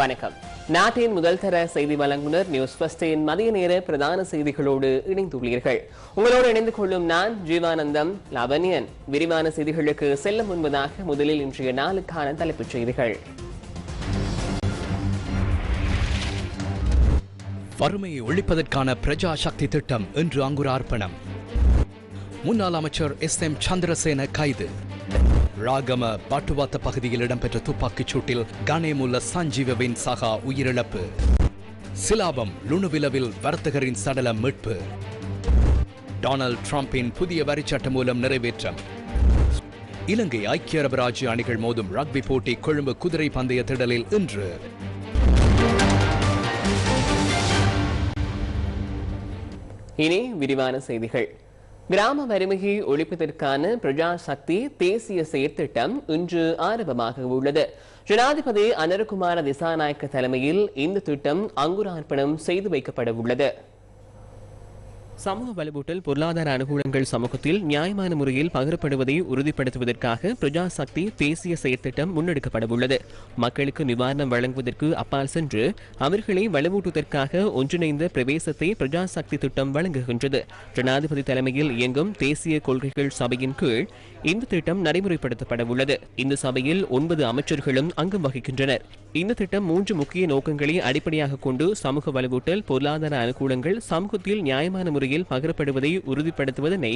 வணக்கம். நாட்டின் முதல் தர செய்தி வழங்குனர் நியூஸ் பஸ்டின் மதிய நேர பிரதான செய்திகளோடு இணைந்துள்ளீர்கள். உங்களோடு இணைந்து கொள்ளும் நான் ஜீவானந்தம் லவனியன் விரிவான செய்திகளுக்கு செல்ல முன்பதாக முதலில் இன்றைய நாளுக்கான தலைப்புச் செய்திகள். வறுமையை ஒழிப்பதற்கான பிரஜா சக்தி திட்டம் இன்று அங்குரார்ப்பணம். முன்னாள் அமைச்சர் எஸ் எம் சந்திரசேன கைது. ராகம பாட்டுவாத்த பகுதியில் இடம்பெற்ற துப்பாக்கிச் சூட்டில் கனேமுல்ல சஞ்சீவவின் சகா உயிரிழப்பு. சிலாபம் லுணுவிலவில் வர்த்தகரின் சடலம் மீட்பு. டொனால்ட் டிரம்பின் புதிய வரிச்சட்டம் மூலம் நிறைவேற்றம். இலங்கை ஐக்கிய அரபு ராஜ்ய அணிகள் மோதும் ரக்பி போட்டி கொழும்பு குதிரை பந்தய திடலில் இன்று. இனி விரிவான செய்திகள். கிராம வறுமையை ஒழிப்பதற்கான பிரஜா சக்தி தேசிய செயற்திட்டம் இன்று ஆரம்பமாக உள்ளது. ஜனாதிபதி அனருகுமார திசாநாயக்க தலைமையில் இந்த திட்டம் அங்குரார்ப்பணம் செய்து வைக்கப்பட உள்ளது. சமூக வலுவூட்டல் பொருளாதார அனுகூலங்கள் சமூகத்தில் நியாயமான முறையில் பகிரப்படுவதை உறுதிப்படுத்துவதற்காக பிரஜா சக்தி தேசிய செயற்திட்டம் முன்னெடுக்கப்படவுள்ளது. மக்களுக்கு நிவாரணம் வழங்குவதற்கு அப்பால் சென்று அவர்களை வலுவூட்டுவதற்காக ஒன்றிணைந்த பிரவேசத்தை பிரஜா சக்தி திட்டம் வழங்குகின்றது. ஜனாதிபதி தலைமையில் இயங்கும் தேசிய கொள்கைகள் சபையின் கீழ் இந்த திட்டம் நடைமுறைப்படுத்தப்பட உள்ளது இந்த சபையில் ஒன்பது அமைச்சர்களும் அங்கம் வகிக்கின்றனர். இந்த திட்டம் மூன்று முக்கிய நோக்கங்களை அடிப்படையாக கொண்டு சமூக வலுவூட்டல் பொருளாதார அனுகூலங்கள் சமூகத்தில் நியாயமான முறையில் பகிரப்படுவதை உறுதிப்படுத்துவதனை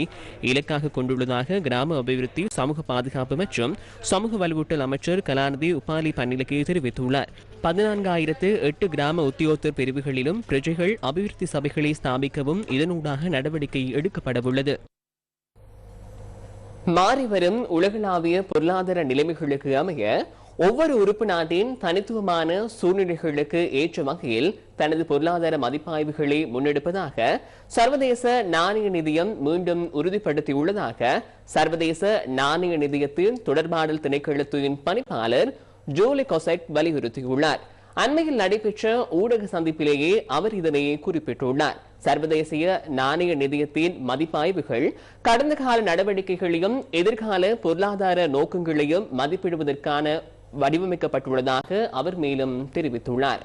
இலக்காக கொண்டுள்ளதாக கிராம அபிவிருத்தி சமூக பாதுகாப்பு மற்றும் சமூக வலுவூட்டல் அமைச்சர் கலாநிதி உபாலி பன்னிலக்கே தெரிவித்துள்ளார். பதினான்காயிரத்து எட்டு கிராம உத்தியோகத்தர் பிரிவுகளிலும் பிரஜைகள் அபிவிருத்தி சபைகளை ஸ்தாபிக்கவும் இதனூடாக நடவடிக்கை எடுக்கப்படவுள்ளது. மாறிவரும் உலகளாவிய பொருளாதார நிலைமைகளுக்கு அமைய ஒவ்வொரு உறுப்பு நாட்டின் தனித்துவமான சூழ்நிலைகளுக்கு ஏற்ற வகையில் தனது பொருளாதார மதிப்பாய்வுகளை முன்னெடுப்பதாக சர்வதேச நாணய நிதியம் மீண்டும் உறுதிப்படுத்தியுள்ளதாக சர்வதேச நாணய நிதியத்தின் தொடர்பாடல் திணைக்களத்தின் பணிப்பாளர் ஜோலி கொசெட் வலியுறுத்தியுள்ளார். அண்மையில் நடைபெற்ற ஊடக சந்திப்பிலேயே அவர் இதனை குறிப்பிட்டுள்ளார். சர்வதேசிய நாணய நிதியத்தின் மதிப்பாய்வுகள் கடந்த கால நடவடிக்கைகளையும் எதிர்கால பொருளாதார நோக்கங்களையும் மதிப்பிடுவதற்கான வடிவமைக்கப்பட்டுள்ளதாக அவர் மேலும் தெரிவித்துள்ளார்.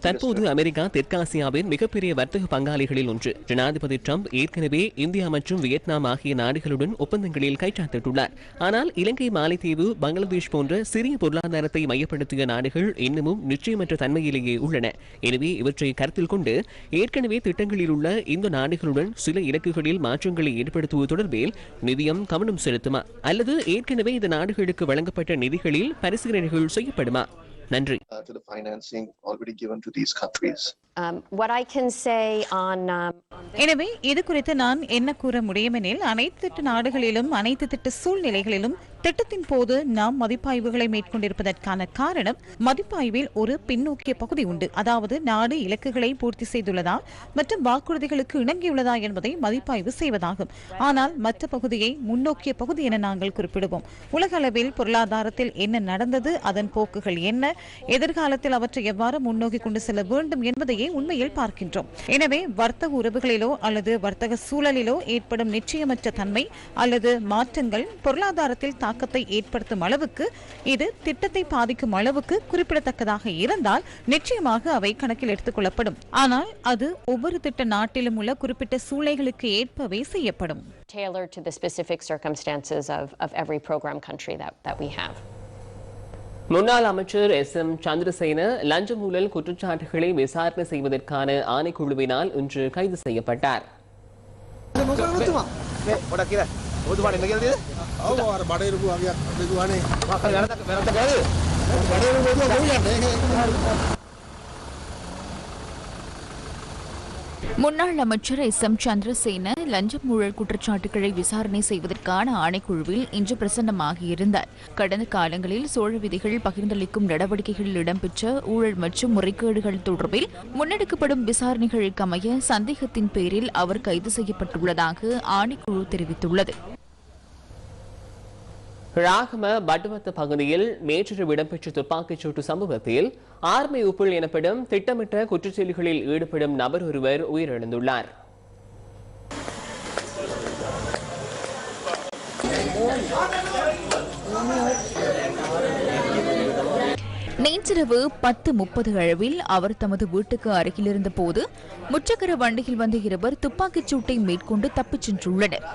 தற்போது அமெரிக்கா தெற்காசியாவின் மிகப்பெரிய வர்த்தக பங்காளிகளில் ஒன்று. ஜனாதிபதி ட்ரம்ப் ஏற்கனவே இந்தியா மற்றும் வியட்நாம் ஆகிய நாடுகளுடன் ஒப்பந்தங்களில் கைச்சாத்திட்டுள்ளார். ஆனால் இலங்கை மாலைத்தீவு பங்களாதேஷ் போன்ற சிறிய பொருளாதாரத்தை மையப்படுத்திய நாடுகள் இன்னமும் நிச்சயமற்ற தன்மையிலேயே உள்ளன. எனவே இவற்றை கருத்தில் கொண்டு ஏற்கனவே திட்டங்களில் உள்ள இந்த நாடுகளுடன் சில இலக்குகளில் மாற்றங்களை ஏற்படுத்துவது தொடர்பில் நிதியம் கவனம் செலுத்துமா? அல்லது ஏற்கனவே இந்த நாடுகளுக்கு வழங்கப்பட்ட நிதிகளில் பரிசீலனைகள் செய்யப்படுமா? நன்றி uh, to the financing already given to these countries. Um, what I can say on, um, on this எனவே இது குறித்து நான் என்ன கூற முடியுமெனில் அனைத்து திட்ட நாடுகளிலும் அனைத்து திட்ட சூழ்நிலைகளிலும் திட்டத்தின் போது நாம் மதிப்பாய்வுகளை மேற்கொண்டிருப்பதற்கான காரணம் மதிப்பாய்வில் ஒரு பின்னோக்கிய பகுதி உண்டு. அதாவது நாடு இலக்குகளை பூர்த்தி செய்துள்ளதா மற்றும் வாக்குறுதிகளுக்கு இணங்கியுள்ளதா என்பதை மதிப்பாய்வு செய்வதாகும். ஆனால் மற்ற பகுதியை முன்னோக்கிய பகுதி என நாங்கள் குறிப்பிடுவோம். உலக அளவில் பொருளாதாரத்தில் என்ன நடந்தது அதன் போக்குகள் என்ன எதிர்காலத்தில் அவற்றை எவ்வாறு முன்னோக்கி கொண்டு செல்ல வேண்டும் என்பதையே உண்மையில் பார்க்கின்றோம். எனவே வர்த்தக உறவுகளிலோ அல்லது வர்த்தக சூழலிலோ ஏற்படும் நிச்சயமற்ற தன்மை அல்லது மாற்றங்கள் பொருளாதாரத்தில் தாக்கத்தை ஏற்படுத்தும் அளவுக்கு இது திட்டத்தை பாதிக்கும் அளவுக்கு குறிப்பிடத்தக்கதாக இருந்தால் நிச்சயமாக அவை கணக்கில் எடுத்துக் கொள்ளப்படும் ஆனால் அது ஒவ்வொரு திட்ட நாட்டிலும் உள்ள குறிப்பிட்ட சூழ்நிலைகளுக்கு ஏற்பவே செய்யப்படும் tailored to the specific circumstances of, of every program country that, that we have. முன்னாள் அமைச்சர் எஸ் எம் சந்திரசேன லஞ்ச ஊழல் குற்றச்சாட்டுகளை விசாரணை செய்வதற்கான ஆணைக்குழுவினால் இன்று கைது செய்யப்பட்டார் නේ පොඩක් කියලා ඔබතුමාට එන්න කියලා දෙද? ඔව් අර බඩේරුපු වගේ බෙදුවානේ මොකක් හරි වැරද්දක් වැරද්දක් කරාද? බඩේරුපු බෙදුවා කොහොමද ඒක முன்னாள் அமைச்சர் எஸ் எம் சந்திரசேன லஞ்சம் ஊழல் குற்றச்சாட்டுகளை விசாரணை செய்வதற்கான ஆணைக்குழுவில் இன்று பிரசன்னமாகியிருந்தார் கடந்த காலங்களில் சோழ விதிகள் பகிர்ந்தளிக்கும் நடவடிக்கைகளில் இடம்பெற்ற ஊழல் மற்றும் முறைகேடுகள் தொடர்பில் முன்னெடுக்கப்படும் விசாரணைகளுக்கு அமைய சந்தேகத்தின் பேரில் அவர் கைது செய்யப்பட்டுள்ளதாக ஆணைக்குழு தெரிவித்துள்ளது ராகம பட்டுவத்த பகுதியில் நேற்றிரவு இடம்பெற்ற துப்பாக்கிச் சூட்டு சம்பவத்தில் ஆர்மி உப்புள் எனப்படும் திட்டமிட்ட குற்றச்செயல்களில் ஈடுபடும் நபர் ஒருவர் உயிரிழந்துள்ளார். நேற்றிரவு பத்து முப்பது அளவில் அவர் தமது வீட்டுக்கு அருகில் இருந்த போது முச்சக்கர வண்டியில் வந்த இருவர் துப்பாக்கிச் சூட்டை மேற்கொண்டு தப்பிச் சென்றுள்ளனர்.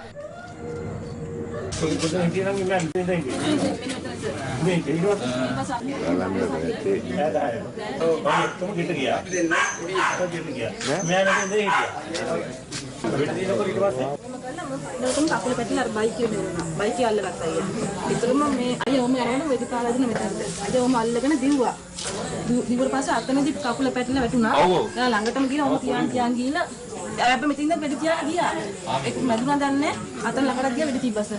පොඩි හිටියනම් මම මෙතන ඉන්නේ. මේ ඉන්නවද? ඈ 10. ඔව් මම ගෙට ගියා. දෙන්න. ගෙට ගියා. මම නැතේ දෙහි ගියා. ගෙට දිනකොට ඊට පස්සේ දවසම කකුල පැටලලා අර බයික් එක දුවනවා. බයික් එක අල්ලගත්තා අයියා. ඒතරම මේ අයියා ඔහම අරගෙන වෙදිකාලාදින මෙතනට. අයියා ඔහම අල්ලගෙන දිව්වා. දිවුවට පස්සේ අතනදි කකුල පැටලලා වැටුණා. එයා ළඟටම ගිහලා ඔහම තියන් තියන් ගිහලා අපි මෙතින්ද වෙඩි තියාගෙන ගියා. ඒක මැදුණා දන්නේ අතන ළඟට ගියා වෙඩි තිබ්බස.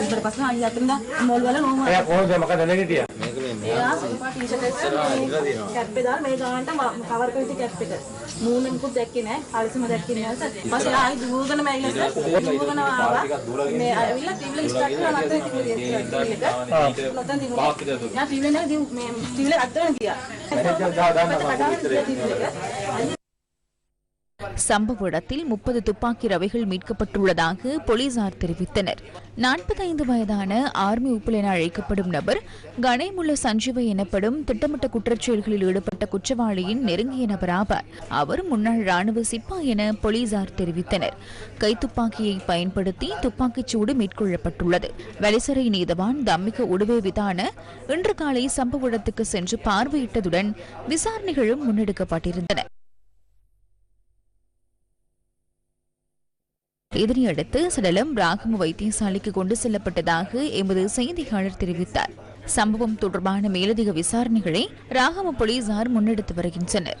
ඊට පස්සේ අයියා අතන මොල් වල නෝම. එයා කොහොමද මොකද නැගිටියා එයා සුපා ටී-ෂර්ට් එක කැප් එක දාලා මේ ගානට කවර් කරලා කැප් එක. මූණ මුකුත් දැක්කේ නැහැ. හරිසම දැක්කේ නැහැ. ඊපස්සේ ආයි දුවගෙන මැවිලා දුවගෙන ආවා. මේ ඇවිල්ලා ටිවිල ඉස්ටාර්ට් කරලා නැත්නම් ටිවිල එක. නැත්නම් දිනුවා. යා ටිවිල දිව් මේ ටිවිල අත්තන ගියා. சம்பவ இடத்தில் முப்பது துப்பாக்கி ரவைகள் மீட்கப்பட்டுள்ளதாக போலீசார் தெரிவித்தனர். நாற்பத்தைந்து வயதான ஆர்மி உப்புல் என அழைக்கப்படும் நபர் கணேமுள்ள சஞ்சீவை எனப்படும் திட்டமிட்ட குற்றச்செயல்களில் ஈடுபட்ட குற்றவாளியின் நெருங்கிய நபர் ஆவார் அவர் முன்னாள் ராணுவ சிப்பா என போலீசார் தெரிவித்தனர். கைத்துப்பாக்கியை பயன்படுத்தி துப்பாக்கிச் சூடு மேற்கொள்ளப்பட்டுள்ளது. வலிசரை நீதவான் தம்மிக உடுவே விதான இன்று காலை சம்பவ இடத்துக்கு சென்று பார்வையிட்டதுடன் விசாரணைகளும் முன்னெடுக்கப்பட்டிருந்தன. இதனையடுத்து சடலம் ராகம வைத்தியசாலைக்கு கொண்டு செல்லப்பட்டதாக எமது செய்தியாளர் தெரிவித்தார். சம்பவம் தொடர்பான மேலதிக விசாரணைகளை ராகம போலீசார் முன்னெடுத்து வருகின்றனர்.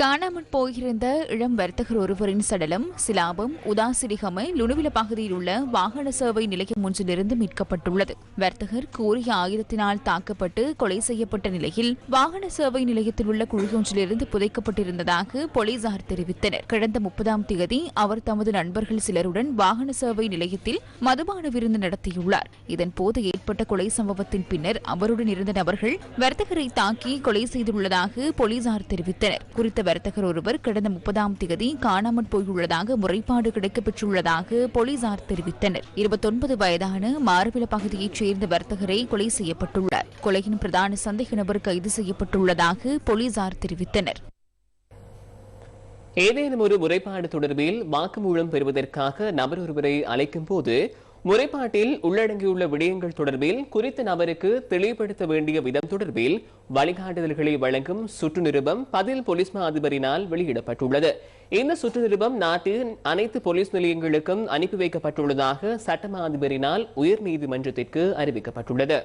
காணாமல் போயிருந்த இளம் வர்த்தகர் ஒருவரின் சடலம் சிலாபம் உதாசிரிகமை லுணுவில பகுதியில் உள்ள வாகன சேவை நிலையம் ஒன்றிலிருந்து மீட்கப்பட்டுள்ளது. வர்த்தகர் கூறிய ஆயுதத்தினால் தாக்கப்பட்டு கொலை செய்யப்பட்ட நிலையில் வாகன சேவை நிலையத்தில் உள்ள குழியொன்றிலிருந்து புதைக்கப்பட்டிருந்ததாக போலீசார் தெரிவித்தனர். கடந்த முப்பதாம் தேதி அவர் தமது நண்பர்கள் சிலருடன் வாகன சேவை நிலையத்தில் மதுபான விருந்து நடத்தியுள்ளார். இதன்போது ஏற்பட்ட கொலை சம்பவத்தின் பின்னர் அவருடன் இருந்த நபர்கள் வர்த்தகரை தாக்கி கொலை செய்துள்ளதாக போலீசார் தெரிவித்தனர். குறித்த வர்த்தகர் ஒருவர் கடந்த முப்பதாம் தேதி காணாமற் போயுள்ளதாக முறைப்பாடு கிடைக்கப்பெற்றுள்ளதாக போலீசார் தெரிவித்தனர். இருபத்தொன்பது வயதான மாரவில பகுதியைச் சேர்ந்த வர்த்தகரை கொலை செய்யப்பட்டுள்ளார். கொலையின் பிரதான சந்தேக நபர் கைது செய்யப்பட்டுள்ளதாக போலீசார் தெரிவித்தனர். ஏதேனும் ஒரு முறைப்பாடு தொடர்பில் வாக்குமூலம் பெறுவதற்காக நபர் ஒருவரை அழைக்கும் போது முறைப்பாட்டில் உள்ளடங்கியுள்ள விடயங்கள் தொடர்பில் குறித்த நபருக்கு தெளிவுபடுத்த வேண்டிய விதம் தொடர்பில் வழிகாட்டுதல்களை வழங்கும் சுற்று நிருபம் பதில் போலீஸ் மா அதிபரினால் வெளியிடப்பட்டுள்ளது. இந்த சுற்று நிருபம் நாட்டின் அனைத்து போலீஸ் நிலையங்களுக்கும் அனுப்பி வைக்கப்பட்டுள்ளதாக சட்டமா அதிபரினால் உயர்நீதிமன்றத்திற்கு அறிவிக்கப்பட்டுள்ளது.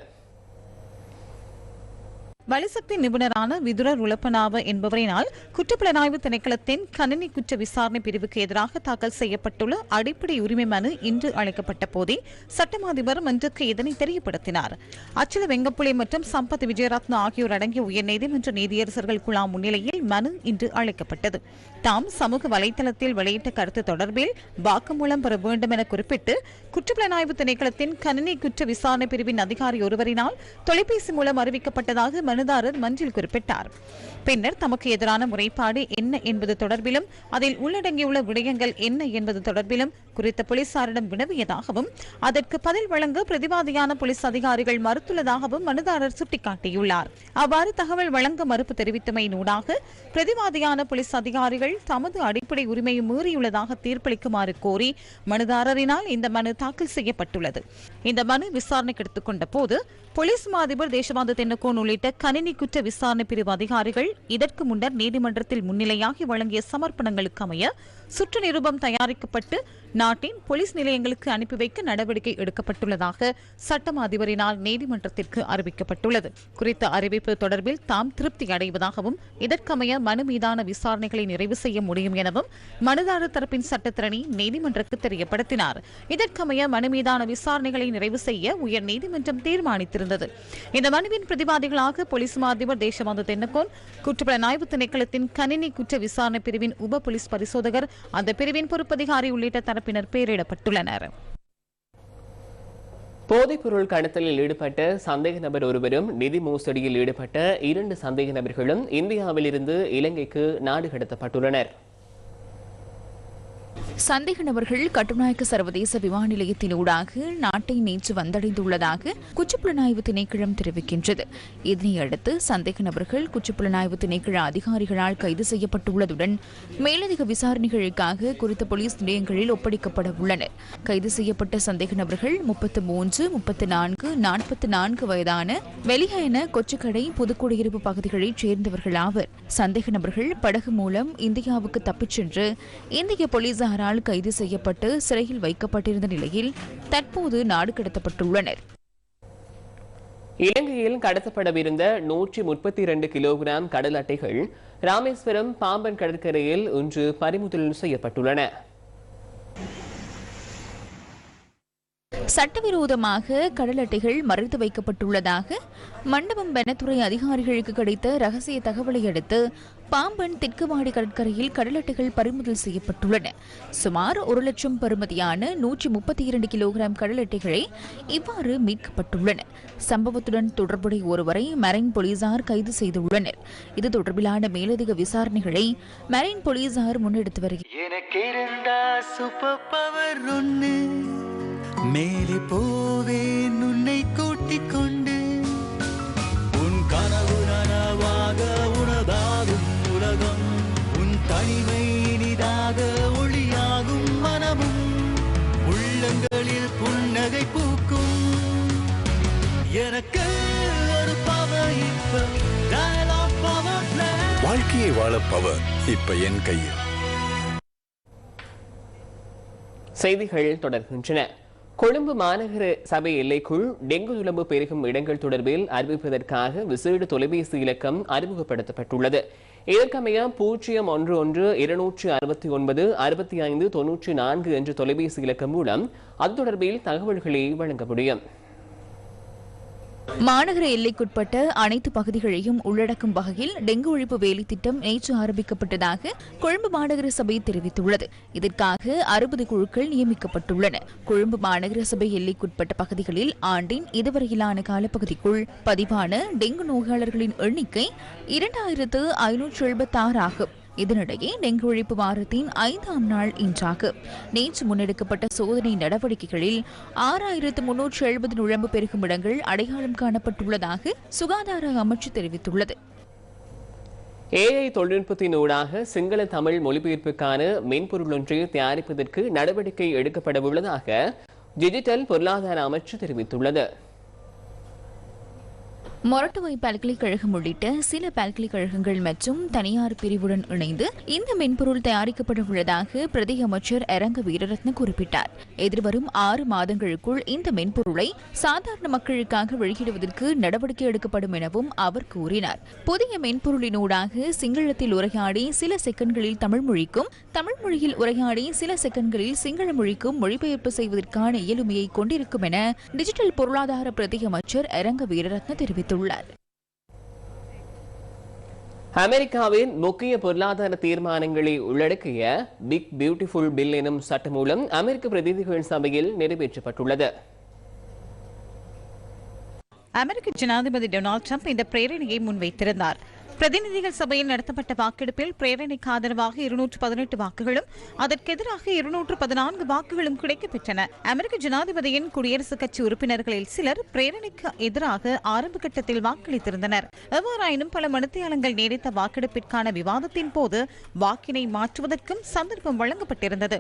வலுசக்தி நிபுணரான விதுரர் உலப்பனாவ என்பவரினால் குற்றப்புலனாய்வு திணைக்களத்தின் கணினி குற்ற விசாரணை பிரிவுக்கு எதிராக தாக்கல் செய்யப்பட்டுள்ள அடிப்படை உரிமை மனு இன்று அழைக்கப்பட்ட போதே சட்டமாதிபர் மன்றுக்கு இதனை தெரியப்படுத்தினார். அச்சல வெங்கப்புலி மற்றும் சம்பத் விஜயரத்ன ஆகியோர் அடங்கிய உயர்நீதிமன்ற நீதியரசர்கள் குழாம் முன்னிலையில் மனு இன்று அழைக்கப்பட்டது தாம் சமூக வலைதளத்தில் வெளியிட்ட கருத்து தொடர்பில் வாக்குமூலம் பெற வேண்டும் என குறிப்பிட்டு குற்றப்புலனாய்வு திணைக்களத்தின் கணினி குற்ற விசாரணை பிரிவின் அதிகாரி ஒருவரினால் தொலைபேசி மூலம் அறிவிக்கப்பட்டதாக மனுதாரர் மன்றில் குறிப்பிட்டார். பின்னர் தமக்கு எதிரான முறைப்பாடு என்ன என்பது தொடர்பிலும் அதில் உள்ளடங்கியுள்ள விடயங்கள் என்ன என்பது தொடர்பிலும் குறித்த போலீசாரிடம் வினவியதாகவும் அதற்கு பதில் வழங்க பிரதிவாதியான போலீஸ் அதிகாரிகள் மறுத்துள்ளதாகவும் மனுதாரர் சுட்டிக்காட்டியுள்ளார். அவ்வாறு தகவல் வழங்க மறுப்பு தெரிவித்தமையினூடாக பிரதிவாதியான போலீஸ் அதிகாரிகள் தமது அடிப்படை உரிமையை மீறியுள்ளதாக தீர்ப்பளிக்குமாறு கோரி மனுதாரரினால் இந்த மனு தாக்கல் செய்யப்பட்டுள்ளது. இந்த மனு விசாரணைக்கு எடுத்துக்கொண்ட போது போலீஸ் மா அதிபர் தேசபாந்து தென்னக்கோன் உள்ளிட்ட கணினி குற்ற விசாரணை பிரிவு அதிகாரிகள் இதற்கு முன்னர் நீதிமன்றத்தில் முன்னிலையாகி வழங்கிய சமர்ப்பணங்களுக்கு அமைய சுற்று நிருபம் தயாரிக்கப்பட்டு நாட்டின் போலீஸ் நிலையங்களுக்கு அனுப்பி வைக்க நடவடிக்கை எடுக்கப்பட்டுள்ளதாக சட்டம் அதிபரினால் நீதிமன்றத்திற்கு அறிவிக்கப்பட்டுள்ளது. குறித்த அறிவிப்பு தொடர்பில் தாம் திருப்தி அடைவதாகவும் இதற்கமைய மனு மீதான விசாரணைகளை நிறைவு செய்ய முடியும் எனவும் மனுதாரர் தரப்பின் சட்டத்திரணி நீதிமன்றத்துக்கு தெரியப்படுத்தினார். இதற்கமைய மனு மீதான விசாரணைகளை நிறைவு செய்ய உயர் நீதிமன்றம் இருந்தது. இந்த மனுவின் பிரதிவாதிகளாக போலீஸ் மா அதிபர் தேசபந்து தென்னக்கோன் குற்றப்புலனாய்வு திணைக்களத்தின் கணினி குற்ற விசாரணை பிரிவின் உப போலீஸ் பரிசோதகர் அந்த பிரிவின் பொறுப்பதிகாரி உள்ளிட்ட தரப்பினர் பெயரிடப்பட்டுள்ளனர். போதைப்பொருள் கடத்தலில் ஈடுபட்ட சந்தேக நபர் ஒருவரும் நிதி மோசடியில் ஈடுபட்ட இரண்டு சந்தேக நபர்களும் இந்தியாவிலிருந்து இலங்கைக்கு நாடு கடத்தப்பட்டுள்ளனர். சந்தேக நபர்கள் கட்டுநாயக்க சர்வதேச விமான நிலையத்தினூடாக நாட்டை நேற்று வந்தடைந்துள்ளதாக குற்றப்புலனாய்வு திணைக்களம் தெரிவிக்கின்றது. இதனையடுத்து சந்தேக நபர்கள் குற்றப்புலனாய்வு திணைக்கள அதிகாரிகளால் கைது செய்யப்பட்டுள்ளதுடன் மேலதிக விசாரணைகளுக்காக குறித்த போலீஸ் நிலையங்களில் ஒப்படைக்கப்பட உள்ளனர். கைது செய்யப்பட்ட சந்தேக நபர்கள் முப்பத்து மூன்று முப்பத்து நான்கு நாற்பத்தி நான்கு வயதான வெளியன கொச்சுக்கடை புதுக்குடியிருப்பு பகுதிகளைச் சேர்ந்தவர்கள் ஆவர். சந்தேக நபர்கள் படகு மூலம் இந்தியாவுக்கு தப்பிச் சென்று இந்திய போலீசாரால் கைது செய்யப்பட்டு சிறையில் வைக்கப்பட்டிருந்த நிலையில் தற்போது நாடு கடத்தப்பட்டுள்ளனர். இலங்கையில் கடத்தப்படவிருந்த நூற்றி முப்பத்தி இரண்டு கிலோகிராம் கடல் அட்டைகள் ராமேஸ்வரம் பாம்பன் கடற்கரையில் இன்று பறிமுதல் செய்யப்பட்டுள்ளன. சட்டவிரோதமாக கடல் அட்டைகள் மறைத்து வைக்கப்பட்டுள்ளதாக மண்டபம் வனத்துறை அதிகாரிகளுக்கு கிடைத்த ரகசிய தகவலை அடுத்து பாம்பன் தெற்குவாடி கடற்கரையில் கடல் அட்டைகள் பறிமுதல் செய்யப்பட்டுள்ளன. சுமார் ஒரு லட்சம் பருமதியான நூற்றி முப்பத்தி இரண்டு கிலோகிராம் கடல் அட்டைகளை இவ்வாறு மீட்கப்பட்டுள்ளன. சம்பவத்துடன் தொடர்புடைய ஒருவரை மரைன் போலீசார் கைது செய்துள்ளனர். இது தொடர்பிலான மேலதிக விசாரணைகளை மரைன் போலீசார் முன்னெடுத்து வருகிறார். மேலே போவேன் உன்னை கூட்டிக் கொண்டு. உன் கனவு நனவாக உனதாகும் உலகம் உன் தனிமை இனிதாக ஒளியாகும் மனமும். உள்ளங்களில் புன்னகை பூக்கும். எனக்கு ஒரு பவர் இப்ப. வாழ்க்கையை வாழ பவர் இப்ப என் கையில். செய்திகள் தொடர்கின்றன. கொழும்பு மாநகர சபை எல்லைக்குள் டெங்கு நுளம்பு பெருகும் இடங்கள் தொடர்பில் அறிவிப்பதற்காக விசேட தொலைபேசி இலக்கம் அறிமுகப்படுத்தப்பட்டுள்ளது. இதற்கமைய பூஜ்ஜியம் ஒன்று ஒன்று இருநூற்று அறுபத்தி ஒன்பது அறுபத்தி ஐந்து தொன்னூற்றி நான்கு என்ற தொலைபேசி இலக்கம் மூலம் அது தொடர்பில் தகவல்களை வழங்க முடியும். மாநகர எல்லைக்குட்பட்ட அனைத்து பகுதிகளையும் உள்ளடக்கும் வகையில் டெங்கு ஒழிப்பு வேலை திட்டம் நேற்று ஆரம்பிக்கப்பட்டதாக கொழும்பு மாநகர சபை தெரிவித்துள்ளது. இதற்காக அறுபது குழுக்கள் நியமிக்கப்பட்டுள்ளன. கொழும்பு மாநகர சபை எல்லைக்குட்பட்ட பகுதிகளில் ஆண்டின் இதுவரையிலான காலப்பகுதிக்குள் பதிவான டெங்கு நோயாளர்களின் எண்ணிக்கை இரண்டாயிரத்து ஐநூற்று எழுபத்தாறு ஆகும். இதனிடையே டெங்கு ஒழிப்பு வாரத்தின் ஐந்தாம் நாள் இன்றாகும் நேற்று முன்னெடுக்கப்பட்ட சோதனை நடவடிக்கைகளில் ஆறாயிரத்து முன்னூற்று எழுபது நுழம்பு பெருகும் இடங்கள் அடையாளம் காணப்பட்டுள்ளதாக சுகாதார அமைச்சு தெரிவித்துள்ளது. ஏஐ தொழில்நுட்பத்தின் ஊடாக சிங்கள தமிழ் மொழிபெயர்ப்புக்கான மென்பொருள் ஒன்றை தயாரிப்பதற்கு நடவடிக்கை எடுக்கப்பட உள்ளதாக டிஜிட்டல் பொருளாதார அமைச்சு தெரிவித்துள்ளது. மொரட்டுவை பல்கலைக்கழகம் உள்ளிட்ட சில பல்கலைக்கழகங்கள் மற்றும் தனியார் பிரிவுடன் இணைந்து இந்த மென்பொருள் தயாரிக்கப்பட உள்ளதாக பிரதி அமைச்சர் அரங்க வீரரத்ன குறிப்பிட்டார். எதிர்வரும் ஆறு மாதங்களுக்குள் இந்த மென்பொருளை சாதாரண மக்களுக்காக வெளியிடுவதற்கு நடவடிக்கை எடுக்கப்படும் எனவும் அவர் கூறினார். புதிய மென்பொருளினூடாக சிங்களத்தில் உரையாடி சில செகண்ட்களில் தமிழ் மொழிக்கும் தமிழ் மொழியில் உரையாடி சில செகண்ட்களில் சிங்கள மொழிக்கும் மொழிபெயர்ப்பு செய்வதற்கான இயலுமையை கொண்டிருக்கும் என டிஜிட்டல் பொருளாதார பிரதி அமைச்சர் அரங்க வீரரத்ன தெரிவித்தார் தெரிவித்துள்ளார். அமெரிக்காவின் முக்கிய பொருளாதார தீர்மானங்களை உள்ளடக்கிய பிக் பியூட்டிஃபுல் பில் எனும் சட்டம் மூலம் அமெரிக்க பிரதிநிதிகள் சபையில் நிறைவேற்றப்பட்டுள்ளது. அமெரிக்க ஜனாதிபதி டொனால்டு ட்ரம்ப் இந்த பிரேரணையை முன்வைத்திருந்தார். பிரதிநிதிகள் சபையில் நடத்தப்பட்ட வாக்கெடுப்பில் பிரேரணைக்கு ஆதரவாக இருநூற்று பதினெட்டு வாக்குகளும் அதற்கு எதிராக இருநூற்று பதினான்கு வாக்குகளும் கிடைக்கப்பெற்றன. அமெரிக்க ஜனாதிபதியின் குடியரசுக் கட்சி உறுப்பினர்களில் சிலர் பிரேரணைக்கு எதிராக ஆரம்ப கட்டத்தில் வாக்களித்திருந்தனர். எவ்வாறாயினும் பல மனுத்தியாளங்கள் நீடித்த வாக்கெடுப்பிற்கான விவாதத்தின் போது வாக்கினை மாற்றுவதற்கும் சந்தர்ப்பம் வழங்கப்பட்டிருந்தது.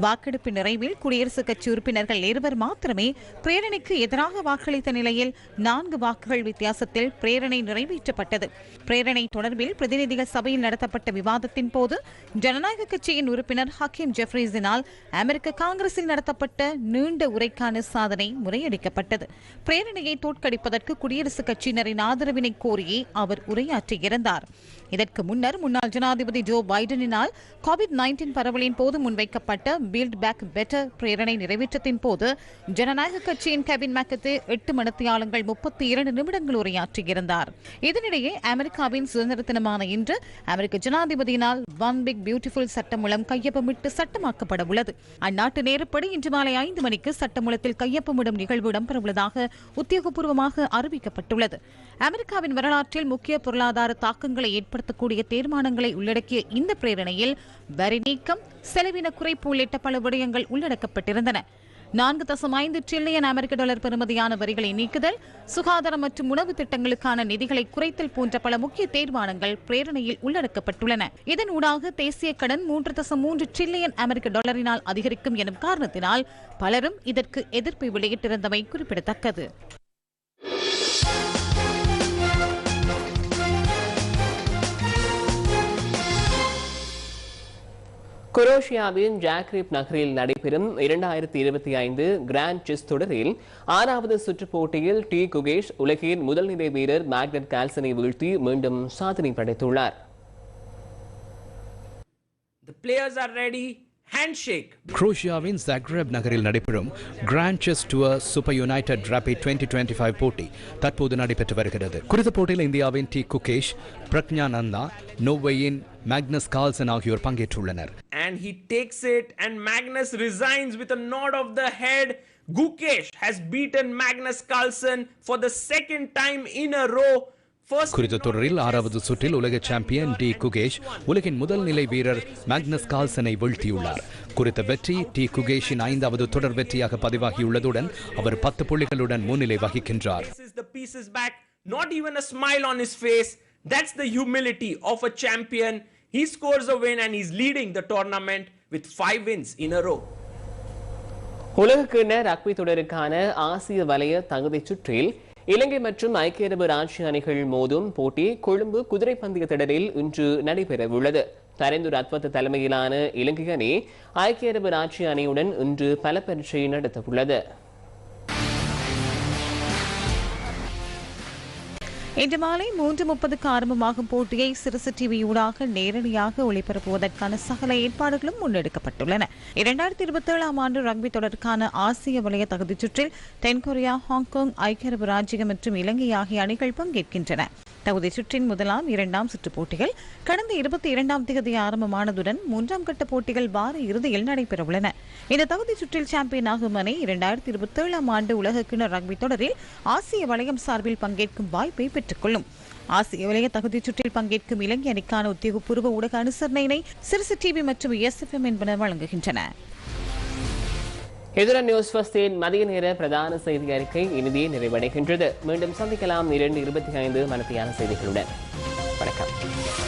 வாக்கெடுப்பு நிறைவில் குடியரசுக் கட்சி உறுப்பினர்கள் இருவர் மாத்திரமே பிரேரணைக்கு எதிராக வாக்களித்த நிலையில் நான்கு வாக்குகள் வித்தியாசத்தில் பிரேரணை நிறைவேற்றப்பட்டது. பிரேரணை தொடர்பில் பிரதிநிதிகள் சபையில் நடத்தப்பட்ட விவாதத்தின் போது ஜனநாயக கட்சியின் உறுப்பினர் ஹக்கீம் ஜெஃப்ரீஸினால் அமெரிக்க காங்கிரஸில் நடத்தப்பட்ட நீண்ட உரைக்கான சாதனை முறையடிக்கப்பட்டது. பிரேரணையை தோற்கடிப்பதற்கு குடியரசுக் கட்சியினரின் ஆதரவினை கோரியே அவர் உரையாற்றியிருந்தார். இதற்கு முன்னர் முன்னாள் ஜனாதிபதி ஜோ பைடனினால் கோவிட் நைன்டீன் பரவலின் போது முன்வைக்கப்பட்ட பில்ட் பேக் பெட்டர் பிரேரணை நிறைவேற்றத்தின் போது ஜனநாயக கட்சியின் கெவின் மேக்கத்தே எட்டு மணித்தியாளங்கள் முப்பத்தி இரண்டு நிமிடங்கள் உரையாற்றியிருந்தார். இதனிடையே அமெரிக்காவின் சுதந்திர தினமான இன்று அமெரிக்க ஜனாதிபதியினால் ஒன் பிக் பியூட்டிஃபுல் சட்டமூலம் கையொப்பமிட்டு சட்டமாக்கப்பட உள்ளது அந்நாட்டு நேரப்படி இன்று மாலை ஐந்து மணிக்கு சட்டமூலத்தில் கையொப்பமிடும் நிகழ்வு இடம்பெறவுள்ளதாக உத்தியோகபூர்வமாக அறிவிக்கப்பட்டுள்ளது. அமெரிக்காவின் வரலாற்றில் முக்கிய பொருளாதார தாக்கங்களை ஏற்படுத்தக்கூடிய தீர்மானங்களை உள்ளடக்கிய இந்த பிரேரணையில் வரி நீக்கம் செலவின குறைப்பு உள்ளிட்ட பல விடயங்கள் உள்ளடக்கப்பட்டிருந்தன. நான்கு தசம் ஐந்து டிரில்லியன் அமெரிக்க டாலர் பெறுமதியான வரிகளை நீக்குதல் சுகாதாரம் மற்றும் உணவு திட்டங்களுக்கான நிதிகளை குறைத்தல் போன்ற பல முக்கிய தீர்மானங்கள் பிரேரணையில் உள்ளடக்கப்பட்டுள்ளன. இதன் ஊடாக தேசிய கடன் மூன்று தசம் மூன்று டிரில்லியன் அமெரிக்க டாலரினால் அதிகரிக்கும் எனும் காரணத்தினால் பலரும் இதற்கு எதிர்ப்பை வெளியிட்டிருந்தமை குறிப்பிடத்தக்கது. குரோஷியாவின் ஜாக்ரிப் நகரில் நடைபெறும் இரண்டாயிரத்தி இருபத்தி ஐந்து கிராண்ட் செஸ் தொடரில் ஆறாவது சுற்றுப் போட்டியில் டி குகேஷ் உலகின் முதல்நிலை வீரர் மேக்னட் கால்சனை வீழ்த்தி மீண்டும் சாதனை படைத்துள்ளார் The players are ready. Handshake. குரோஷியாவின் ஜாக்ரேப் நகரில் நடைபெறும் grand chess tour super united rapid twenty twenty five போட்டி தற்போது நடைபெற்று வருகிறது குறித்த போட்டியில் இந்தியாவின் டி குகேஷ் பிரக்ஞானந்தா நோவையின் மேக்னஸ் கால்சன் ஆகியோர் பங்கேற்றுள்ளனர் And he takes it, and Magnus resigns with a nod of the head. Gukesh has beaten Magnus Carlsen for the second time in a row. குறித்த தொடரில் ஆறாவது சுற்றில் உலக சாம்பியன் டி குகேஷ் உலகின் முதல் நிலை வீரர் மேக்னஸ் கால்சனை வீழ்த்தியுள்ளார் குறித்த வெற்றி டி குகேஷின் ஐந்தாவது தொடர் வெற்றியாக பதிவாகியுள்ளதுடன் அவர் பத்து புள்ளிகளுடன் முன்னிலை வகிக்கின்றார் not even a smile on his face. That's the humility of a champion. He scores a win and he's leading the tournament with five wins in a row. உலகக்கிண்ண ரக்பி தொடருக்கான ஆசிய வலய தகுதிச் சுற்றில் இலங்கை மற்றும் ஐக்கிய அரபு ராஜ்ய அணிகள் மோதும் போட்டி கொழும்பு குதிரை பந்தய திடலில் இன்று நடைபெறவுள்ளது. தரைந்து ரத்வத் தலைமையிலான இலங்கை அணி ஐக்கிய அரபு ராஜ்ய அணியுடன் இன்று பல பரீட்சை நடத்தவுள்ளது. இன்று மாலை மூன்று முப்பதுக்கு ஆரம்பமாகும் போட்டியை சிறுசு டிவி ஊடாக நேரடியாக ஒளிபரப்புவதற்கான சகல ஏற்பாடுகளும் முன்னெடுக்கப்பட்டுள்ளன. இரண்டாயிரத்தி இருபத்தி ஏழாம் ஆண்டு ரக்பி தொடருக்கான ஆசிய வலய தகுதிச் சுற்றில் தென்கொரியா ஹாங்காங் ஐக்கிய அரபு ராஜ்யம் மற்றும் இலங்கை ஆகிய அணிகள் பங்கேற்கின்றன. தகுதி சுற்றின் முதலாம் இரண்டாம் சுற்று போட்டிகள் கடந்த இருபத்தி இரண்டாம் தேதி ஆரம்பமானதுடன் மூன்றாம் கட்ட போட்டிகள் வார இறுதியில் நடைபெறவுள்ளன. இந்த தகுதி சுற்றில் சாம்பியன் ஆகும் அணி இரண்டாயிரத்தி இருபத்தி ஏழாம் ஆண்டு உலக கிணறு ரக்பி தொடரில் ஆசிய வளையம் சார்பில் பங்கேற்கும் வாய்ப்பை பெற்றுக்கொள்ளும். ஆசிய வலய தகுதிச் சுற்றில் பங்கேற்கும் இலங்கை அணிக்கான உத்தியோகபூர்வ ஊடக அனுசரணையினை சிறுசு டிவி மற்றும் எஸ்எஃப்எம் என்பன வழங்குகின்றன. எதிரன் நியூஸ் ஃபஸ்டின் மதிய நேர பிரதான செய்தி அறிக்கை இறுதியே நிறைவடைகின்றது. மீண்டும் சந்திக்கலாம் இரண்டு இருபத்தி ஐந்து மனத்தியான செய்திகளுடன். வணக்கம்.